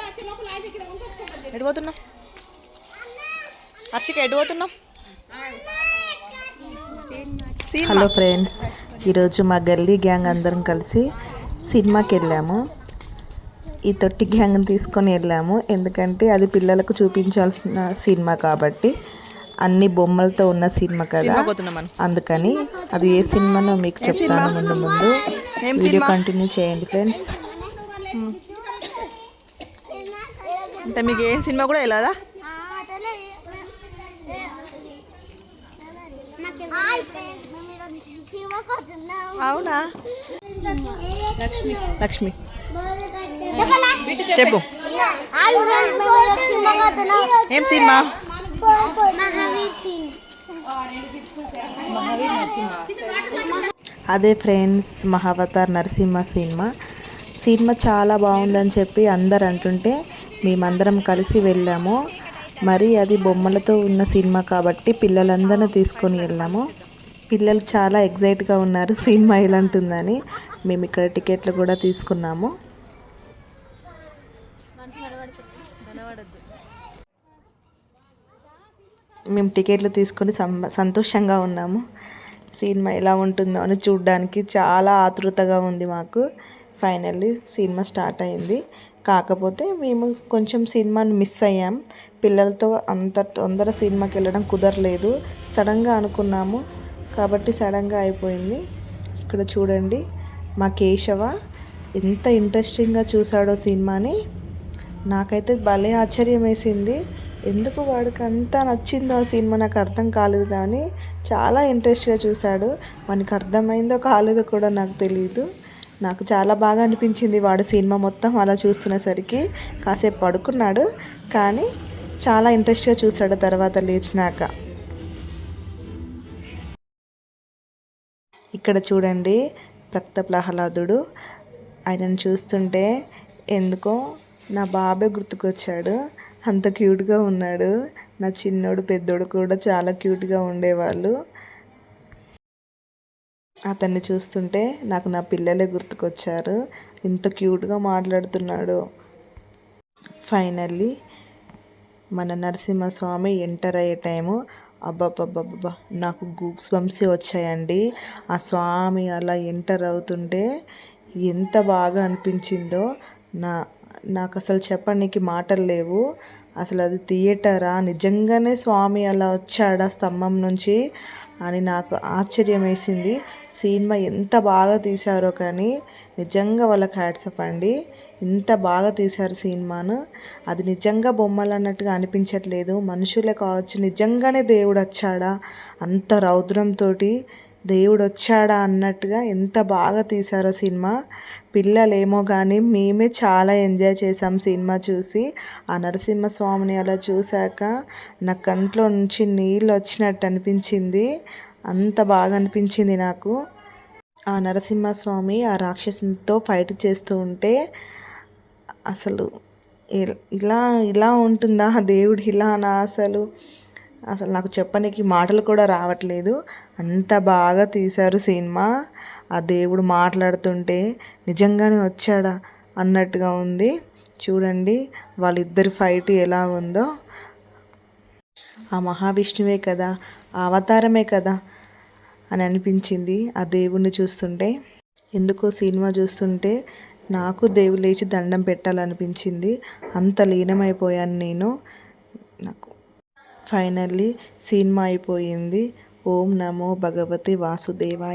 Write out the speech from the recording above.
పోతున్నావు? ఎటు పోతున్నావు? హర్షిక ఎటు పోతున్నావు? హలో ఫ్రెండ్స్ ఈరోజు మా గల్లీ గ్యాంగ్ అందరం కలిసి సినిమాకి వెళ్ళాము. ఈ తొట్టి గ్యాంగ్ని తీసుకొని వెళ్ళాము. ఎందుకంటే అది పిల్లలకు చూపించాల్సిన సినిమా కాబట్టి అన్ని బొమ్మలతో ఉన్న సినిమా కదా. అందుకని అది ఏ సినిమానో మీకు చెప్తాను ముందు ముందు వీడియో? కంటిన్యూ చేయండి ఫ్రెండ్స్. అంటే మీకు ఏ సినిమా కూడా వెళ్ళదా అవునా? లక్ష్మి. చెప్పు. ఏం సినిమా? అదే friends Mahavatar Narasimha cinema. Cinema చాలా బాగుందని చెప్పి అందరు అంటుంటే మేమందరం కలిసి వెళ్ళాము. మరి అది బొమ్మలతో ఉన్న సినిమా కాబట్టి పిల్లలందరినీ తీసుకొని వెళ్ళాము. పిల్లలు చాలా ఎగ్జైట్గా ఉన్నారు సినిమా ఎలా ఉంటుందని మేము ఇక్కడ టికెట్లు కూడా తీసుకున్నాము. మేము టికెట్లు తీసుకొని సం- సంతోషంగా ఉన్నాము. సినిమా ఎలా ఉంటుందో అని చూడడానికి చాలా ఆతృతగా ఉంది మాకు. ఫైనల్లీ సినిమా స్టార్ట్ అయింది. కాకపోతే మేము కొంచెం సినిమాని మిస్ అయ్యాం. పిల్లలతో అంత తొందర సినిమాకి వెళ్ళడం కుదరలేదు. సడన్గా అనుకున్నాము. కాబట్టి సడన్గా అయిపోయింది. ఇక్కడ చూడండి మా కేశవ ఎంత ఇంట్రెస్టింగ్గా చూశాడో సినిమాని. నాకైతే భలే ఆశ్చర్యం వేసింది ఎందుకు వాడికి అంత నచ్చిందో ఆ సినిమా నాకు అర్థం కాలేదు కానీ చాలా ఇంట్రెస్ట్గా చూశాడు మనకి అర్థమైందో కాలేదో కూడా నాకు తెలియదు నాకు చాలా బాగా అనిపించింది వాడు సినిమా మొత్తం అలా చూస్తున్నసరికి. కాసేపు పడుకున్నాడు కానీ చాలా ఇంట్రెస్ట్గా చూశాడు తర్వాత లేచినాక. ఇక్కడ చూడండి రక్త ప్రహ్లాదుడు ఆయనను చూస్తుంటే ఎందుకో నా బాబే గుర్తుకొచ్చాడు. అంత క్యూట్గా ఉన్నాడు. నా చిన్నోడు పెద్దోడు కూడా చాలా క్యూట్గా ఉండేవాళ్ళు. అతన్ని చూస్తుంటే నాకు నా పిల్లలే గుర్తుకొచ్చారు. ఇంత క్యూట్గా మాట్లాడుతున్నాడు. ఫైనల్లీ మన నరసింహస్వామి ఎంటర్ అయ్యే టైము. అబ్బాబ్బాబ్బా నాకు గూప్స్ బంప్సే వచ్చాయండి. ఆ స్వామి అలా ఎంటర్ అవుతుంటే ఎంత బాగా అనిపించిందో. నా నాకు అసలు చెప్పడానికి మాటలు లేవు. అసలు అది థియేటరా? నిజంగానే స్వామి అలా వచ్చాడా స్తంభం నుంచి? అని నాకు ఆశ్చర్యం వేసింది సినిమా ఎంత బాగా తీశారో కానీ నిజంగా వాళ్ళకి హ్యాట్స్ ఆఫ్ అండి. ఇంత బాగా తీశారు సినిమాను. అది నిజంగా బొమ్మలు అన్నట్టుగా అనిపించట్లేదు. మనుషులే కావచ్చు నిజంగానే దేవుడు వచ్చాడా? అంత రౌద్రంతో దేవుడు వచ్చాడా అన్నట్టుగా ఎంత బాగా తీశారో సినిమా. పిల్లలేమో కానీ మేమే చాలా ఎంజాయ్ చేసాం సినిమా చూసి. ఆ నరసింహస్వామిని అలా చూశాక నా కంట్లో నుంచి నీళ్ళు వచ్చినట్టు అనిపించింది. అంత బాగా అనిపించింది నాకు. ఆ నరసింహస్వామి ఆ రాక్షసునితో ఫైట్ చేస్తూ ఉంటే అసలు ఇ- ఇలా ఇలా ఉంటుందా ఆ దేవుడు? ఇలానా అసలు? అసలు నాకు చెప్పడానికి మాటలు కూడా రావట్లేదు. అంత బాగా తీశారు సినిమా. ఆ దేవుడు మాట్లాడుతుంటే నిజంగానే వచ్చాడా అన్నట్టుగా ఉంది. చూడండి వాళ్ళిద్దరి ఫైట్ ఎలా ఉందో. ఆ మహావిష్ణువే కదా ఆ అవతారమే కదా అని అనిపించింది ఆ దేవుణ్ణి చూస్తుంటే. ఎందుకో సినిమా చూస్తుంటే నాకు దేవుడు లేచి దండం పెట్టాలనిపించింది. అంత లీనమైపోయాను నేను. నాకు ఫైనల్లీ సినిమా అయిపోయింది. ఓం నమో భగవతి వాసుదేవాయ